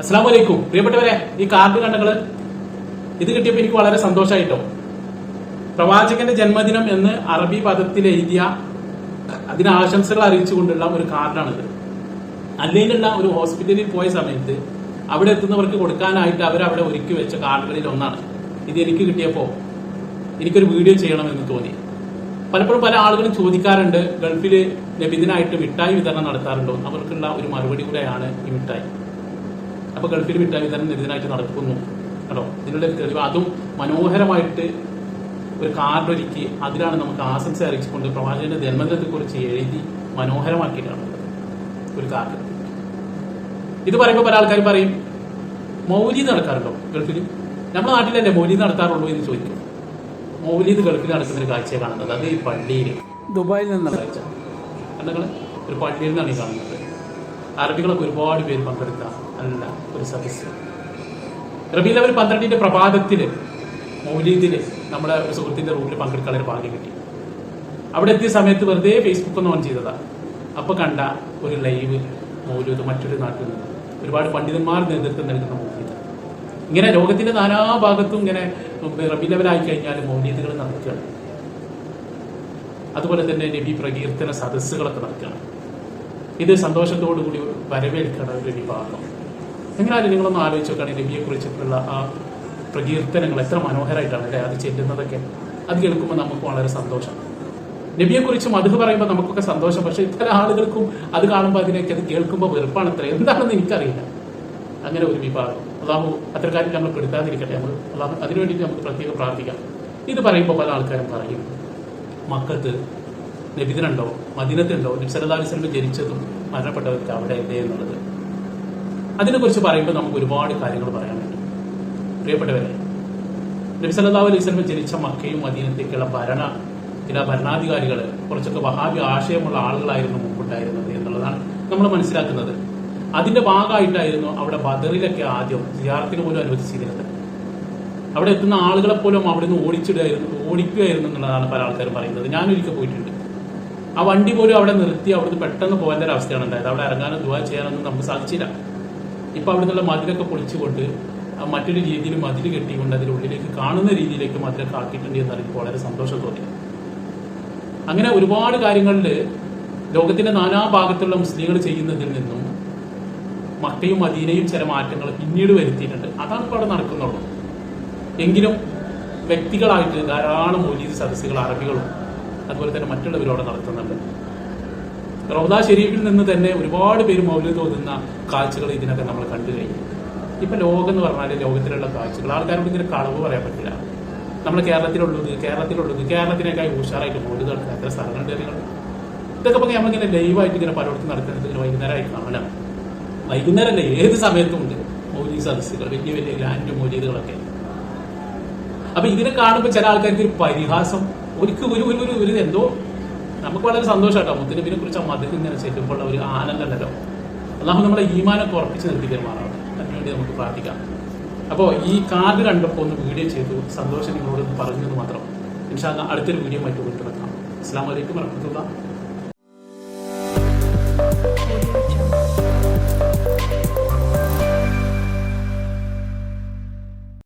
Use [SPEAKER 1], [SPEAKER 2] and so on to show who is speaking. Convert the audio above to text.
[SPEAKER 1] അസ്സാം വലൈക്കും പ്രിയപ്പെട്ടവരെ ഈ കാർഡ് കണ്ടങ്ങൾ ഇത് കിട്ടിയപ്പോൾ എനിക്ക് വളരെ സന്തോഷമായിട്ടോ പ്രവാചകന്റെ ജന്മദിനം എന്ന് അറബി പദത്തിൽ എഴുതിയ അതിന് ആശംസകൾ അറിയിച്ചുകൊണ്ടുള്ള ഒരു കാർഡാണിത്. അല്ലെങ്കിലുള്ള ഒരു ഹോസ്പിറ്റലിൽ പോയ സമയത്ത് അവിടെ എത്തുന്നവർക്ക് കൊടുക്കാനായിട്ട് അവർ അവിടെ ഒരുക്കി വെച്ച കാർഡുകളിൽ ഒന്നാണ്. ഇത് എനിക്ക് കിട്ടിയപ്പോൾ എനിക്കൊരു വീഡിയോ ചെയ്യണമെന്ന് തോന്നി. പലപ്പോഴും പല ആളുകളും ചോദിക്കാറുണ്ട് ഗൾഫിൽ നബിദിനായിട്ട് മിഠായി വിതരണം നടത്താറുണ്ടോ അവർക്കുള്ള ഒരു മറുപടി കൂടെയാണ് ഈ മിഠായി. അപ്പൊ ഗൾഫിൽ മിഠായി തന്നെ നിരുതനായിട്ട് നടക്കുന്നു. കേട്ടോ? ഇതിനുള്ള തെളിവ് അതും മനോഹരമായിട്ട് ഒരു കാർഡൊരുക്കി അതിലാണ് നമുക്ക് ആശംസ അറിയിച്ചുകൊണ്ട് പ്രവാചകന്റെ ജന്മദിനത്തെ കുറിച്ച് എഴുതി മനോഹരമാക്കിയിട്ടാണ് ഒരു കാർഡ് ഇത് പറയുമ്പോൾ പല ആൾക്കാരും പറയും മൗലി നടക്കാറുണ്ടോ ഗൾഫിൽ? നമ്മുടെ നാട്ടിലല്ലേ മൗലി നടത്താറുള്ളൂ എന്ന് ചോദിക്കും. മൗലീദ് ഗൾഫിൽ നടക്കുന്ന ഒരു കാഴ്ച കാണുന്നത്. അത് ഈ പള്ളിയിൽ ദുബായിൽ നിന്നുള്ള കാഴ്ച കണ്ടങ്ങൾ ഒരു പള്ളിയിൽ നിന്നാണ് ഈ കാണുന്നത്. അറബികളൊക്കെ ഒരുപാട് പേര് പങ്കെടുത്ത നല്ല ഒരു സദസ് റബീൽ അവർ പന്ത്രണ്ടിന്റെ പ്രഭാതത്തിൽ മൗലീദിന് നമ്മുടെ ഒരു സുഹൃത്തിന്റെ റൂമിൽ പങ്കെടുക്കാനൊരു ഭാഗ്യം കിട്ടി. അവിടെ എത്തിയ സമയത്ത് വെറുതെ ഫേസ്ബുക്ക് ഒന്ന് ഓൺ ചെയ്തതാ. അപ്പൊ കണ്ട ഒരു ലൈവ് മൗലൂദ് മറ്റൊരു നാട്ടിൽ നിന്ന് ഒരുപാട് പണ്ഡിതന്മാർ നേതൃത്വം നൽകുന്ന മൗലീദ്. ഇങ്ങനെ ലോകത്തിന്റെ നാനാഭാഗത്തും ഇങ്ങനെ റബി ലെവലായി കഴിഞ്ഞാൽ മൗലീദുകൾ നടക്കുകയാണ്. അതുപോലെ തന്നെ നബി പ്രകീർത്തന സദസ്സുകളൊക്കെ നടക്കുകയാണ്. ഇത് സന്തോഷത്തോടുകൂടി വരവേൽക്കുന്ന ഒരു വിഭാഗം. എങ്ങനെയാലും നിങ്ങളൊന്ന് ആലോചിച്ച് നോക്കുകയാണ് രവിയെക്കുറിച്ചിട്ടുള്ള ആ പ്രകീർത്തനങ്ങൾ എത്ര മനോഹരമായിട്ടാണ് അല്ലെ? അത് ചെല്ലുന്നതൊക്കെ അത് കേൾക്കുമ്പോൾ നമുക്ക് വളരെ സന്തോഷം. നബിയെ കുറിച്ച് മധു പറയുമ്പോൾ നമുക്കൊക്കെ സന്തോഷം. പക്ഷെ ഇത്ര ആളുകൾക്കും അത് കാണുമ്പോൾ അതിലേക്ക് അത് കേൾക്കുമ്പോൾ വെറുപ്പാണ് ഇത്ര എന്താണെന്ന് എനിക്കറിയില്ല. അങ്ങനെ ഒരു വിഭാഗം. അള്ളാഹു അത്തരക്കാരിൽ നമ്മൾ പെടുത്താതിരിക്കട്ടെ. നമ്മൾ അള്ളാഹു അതിനു വേണ്ടിയിട്ട് നമുക്ക് പ്രത്യേകം പ്രാർത്ഥിക്കാം. ഇത് പറയുമ്പോൾ പല ആൾക്കാരും പറയും മക്കത്ത് നബിദിനുണ്ടോ? മദിനത്തുണ്ടോ നബ്സല്ലാ അലിസ്ലം ജനിച്ചതും മരണപ്പെട്ടവർക്ക് അവിടെ എന്തേ എന്നുള്ളത്? അതിനെക്കുറിച്ച് പറയുമ്പോൾ നമുക്ക് ഒരുപാട് കാര്യങ്ങൾ പറയാനുണ്ട്. പ്രിയപ്പെട്ടവരെ നബി സല്ലാ അലൈഹി വസല്ലം ജനിച്ച മക്കയും മദീനത്തേക്കുള്ള ഭരണ ചില ഭരണാധികാരികൾ കുറച്ചൊക്കെ വഹാബി ആശയമുള്ള ആളുകളായിരുന്നു മുമ്പുണ്ടായിരുന്നത് എന്നുള്ളതാണ് നമ്മൾ മനസ്സിലാക്കുന്നത്. അതിന്റെ ഭാഗമായിട്ടായിരുന്നു അവിടെ ബദറിലൊക്കെ ആദ്യം ജിയാർത്തിന് പോലും അനുവദിച്ചിരുന്നത്. അവിടെ എത്തുന്ന ആളുകളെ പോലും അവിടെ നിന്ന് ഓടിച്ചിടുകയായിരുന്നു ഓടിക്കുകയായിരുന്നു എന്നുള്ളതാണ് പല ആൾക്കാരും പറയുന്നത്. ഞാനൊരിക്കൽ പോയിട്ടുണ്ട്. ആ വണ്ടി പോലും അവിടെ നിർത്തി അവിടുന്ന് പെട്ടെന്ന് പോകേണ്ട ഒരു അവസ്ഥയാണ് ഉണ്ടായത്. അവിടെ ഇറങ്ങാനും ദുവാ ചെയ്യാനൊന്നും നമുക്ക് സാധിച്ചില്ല. ഇപ്പൊ അവിടെ മതിലൊക്കെ പൊളിച്ചുകൊണ്ട് മറ്റൊരു രീതിയിൽ മതിൽ കെട്ടിക്കൊണ്ട് അതിന്റെ ഉള്ളിലേക്ക് കാണുന്ന രീതിയിലേക്ക് മതിലൊക്കെ ആക്കിയിട്ടുണ്ട് എനിക്ക് വളരെ സന്തോഷം തോന്നി അങ്ങനെ ഒരുപാട് കാര്യങ്ങളിൽ ലോകത്തിന്റെ നാനാ ഭാഗത്തുള്ള മുസ്ലിങ്ങൾ ചെയ്യുന്നതിൽ നിന്നും മക്കയും മദീനയും ചില മാറ്റങ്ങൾ പിന്നീട് വരുത്തിയിട്ടുണ്ട്. അതാണ് ഇപ്പോൾ അവിടെ നടക്കുന്നുള്ളൂ. എങ്കിലും വ്യക്തികളായിട്ട് ധാരാളം മോലീസ് സദസ്സുകൾ അറബികളും അതുപോലെ തന്നെ മറ്റുള്ളവരും അവിടെ നടത്തുന്നുണ്ട്. റൗദ ഷെരീഫിൽ നിന്ന് തന്നെ ഒരുപാട് പേര് മൗല്യം തോന്നുന്ന കാഴ്ചകൾ ഇതിനൊക്കെ നമ്മൾ കണ്ടു കഴിഞ്ഞു. ഇപ്പൊ ലോകം എന്ന് പറഞ്ഞാൽ ലോകത്തിലുള്ള കാഴ്ചകൾ. ആൾക്കാരോട് ഇങ്ങനെ കളവ് പറയാൻ പറ്റില്ല. നമ്മൾ കേരളത്തിലുള്ളത് കേരളത്തിലുള്ളത് കേരളത്തിനേക്കായി ഉഷാറായിട്ട് മൗലൂദ് നടക്കുക എത്ര സ്ഥലങ്ങളുണ്ട് ഇതൊക്കെ ഇപ്പൊ നമ്മളിങ്ങനെ ലൈവായിട്ട് ഇങ്ങനെ പലയിടത്തും നടക്കുന്നത് ഇങ്ങനെ വൈകുന്നേരമായി കാണാം വൈകുന്നേരമല്ല? ഏത് സമയത്തും ഉണ്ട് മൗലി സദസ്സുകൾ വലിയ വലിയ ഗ്രാൻഡ് മൗലീദുകളൊക്കെ. അപ്പൊ ഇതിനെ കാണുമ്പോൾ ചില ആൾക്കാർക്ക് ഒരു പരിഹാസം ഒരിക്കലും ഒരു ഒരു ഒരു ഒരു എന്തോ നമുക്ക് വളരെ സന്തോഷമാട്ടോ മുത്തനബിനെ കുറിച്ച് ഇങ്ങനെ ചെല്ലുമ്പോൾ ഒരു ആനന്ദമല്ലോ അള്ളാഹു നമ്മളെ ഈമാനൊക്കെ ഉറപ്പിച്ച് നിർത്തി പെരുമാറാണ് അതിനുവേണ്ടി നമുക്ക് പ്രാർത്ഥിക്കാം. അപ്പോൾ ഈ കാർഡ് കണ്ടപ്പോൾ ഒന്ന് വീഡിയോ ചെയ്തു. സന്തോഷം നിങ്ങളോട് പറഞ്ഞു എന്ന് മാത്രം. ഇൻഷാല്ല അടുത്തൊരു വീഡിയോ മറ്റു വിട്ടു വെക്കാം അസ്സാം വലൈക്കും വർഹമത്തുള്ള